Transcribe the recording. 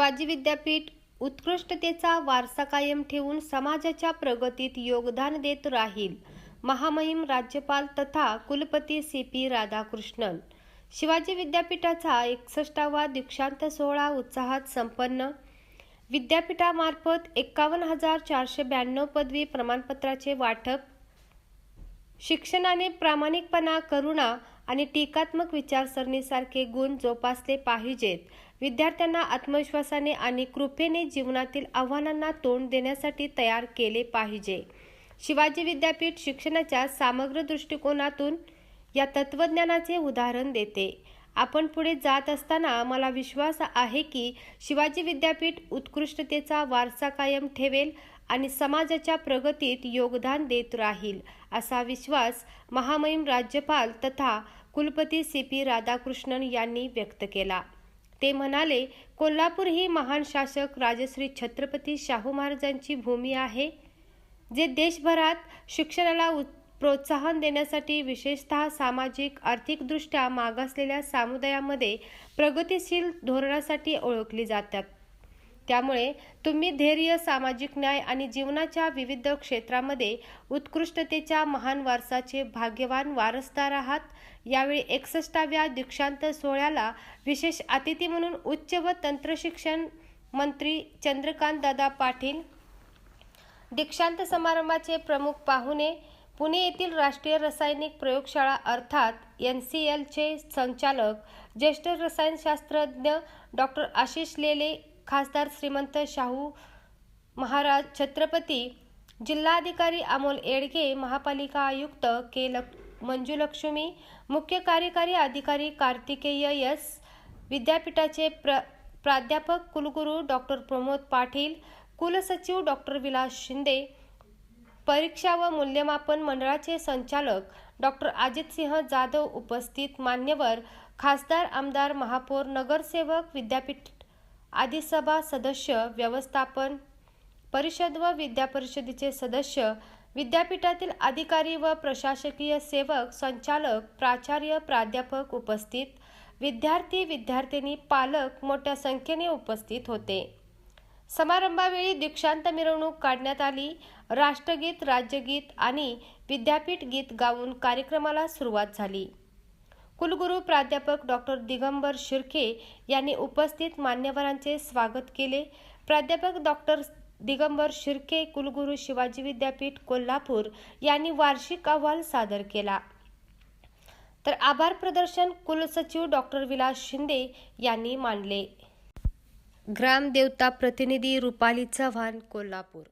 शिवाजी विद्यापीठ उत्कृष्टतेचा वारसा कायम ठेवून समाजाच्या प्रगतीत योगदान देत राहील. महामहिम राज्यपाल तथा कुलपती सी पी राधाकृष्णन. शिवाजी विद्यापीठाचा एकसष्टावा दीक्षांत सोहळा उत्साहात संपन्न. विद्यापीठामार्फत एक्कावन्न हजार चारशे ब्याण्णव पदवी प्रमाणपत्राचे वाटप. शिक्षणाने प्रामाणिकपणा करुणा आणि टीकात्मक विचारसरणीसारखे गुण जोपासले पाहिजेत. विद्यार्थ्यांना आत्मविश्वासाने आणि कृपेने जीवनातील आव्हानांना तोंड देण्यासाठी तयार केले पाहिजे. शिवाजी विद्यापीठ शिक्षणाच्या समग्र दृष्टिकोनातून या तत्वज्ञानाचे उदाहरण देते. आपण पुढे जात असताना मला विश्वास आहे की शिवाजी विद्यापीठ उत्कृष्टतेचा वारसा कायम ठेवेल आणि समाजाच्या प्रगतीत योगदान देत राहील असा विश्वास महामहिम राज्यपाल तथा कुलपती सी पी राधाकृष्णन यांनी व्यक्त केला. ते म्हणाले कोल्हापूर ही महान शासक राजश्री छत्रपती शाहू महाराजांची भूमी आहे जे देशभरात शिक्षणाला उत- प्रोत्साहन देण्यासाठी विशेषतः सामाजिक आर्थिकदृष्ट्या मागासलेल्या समुदायामध्ये प्रगतिशील धोरणासाठी ओळखली जातात. त्यामुळे तुम्ही धैर्य सामाजिक न्याय आणि जीवनाच्या विविध क्षेत्रामध्ये उत्कृष्टतेच्या महान वारसाचे भाग्यवान वारसदार आहात. यावेळी एकसष्टाव्या दीक्षांत सोहळ्याला विशेष अतिथी म्हणून उच्च व तंत्रशिक्षण मंत्री चंद्रकांत दादा पाटील दीक्षांत समारंभाचे प्रमुख पाहुणे पुणे येथील राष्ट्रीय रासायनिक प्रयोगशाळा अर्थात एन सी एलचे संचालक ज्येष्ठ रसायनशास्त्रज्ञ डॉक्टर आशिष लेले खासदार श्रीमंत शाहू महाराज छत्रपती जिल्हाधिकारी अमोल येडगे महापालिका आयुक्त के लक मंजुलक्ष्मी मुख्य कार्यकारी अधिकारी कार्तिकेय एस विद्यापीठाचे प्र प्राध्यापक कुलगुरू डॉक्टर प्रमोद पाटील कुलसचिव डॉक्टर विलास शिंदे परीक्षा व मूल्यमापन मंडळाचे संचालक डॉक्टर अजितसिंह जाधव उपस्थित मान्यवर खासदार आमदार महापौर नगरसेवक विद्यापीठ आदी सभा सदस्य व्यवस्थापन परिषद व विद्यापरिषदेचे सदस्य विद्यापीठातील अधिकारी व प्रशासकीय सेवक संचालक प्राचार्य प्राध्यापक उपस्थित. विद्यार्थी विद्यार्थिनी पालक मोठ्या संख्येने उपस्थित होते. समारंभावेळी दीक्षांत मिरवणूक काढण्यात आली. राष्ट्रगीत राज्यगीत आणि विद्यापीठ गीत गाऊन कार्यक्रमाला सुरुवात झाली. कुलगुरू प्राध्यापक डॉक्टर दिगंबर शिर्के यांनी उपस्थित मान्यवरांचे स्वागत केले. प्राध्यापक डॉक्टर दिगंबर शिर्के कुलगुरू शिवाजी विद्यापीठ कोल्हापूर यांनी वार्षिक अहवाल सादर केला. तर आभार प्रदर्शन कुलसचिव डॉक्टर विलास शिंदे यांनी मांडले ग्रामदेवता प्रतिनिधी रुपाली चव्हाण कोल्हापूर.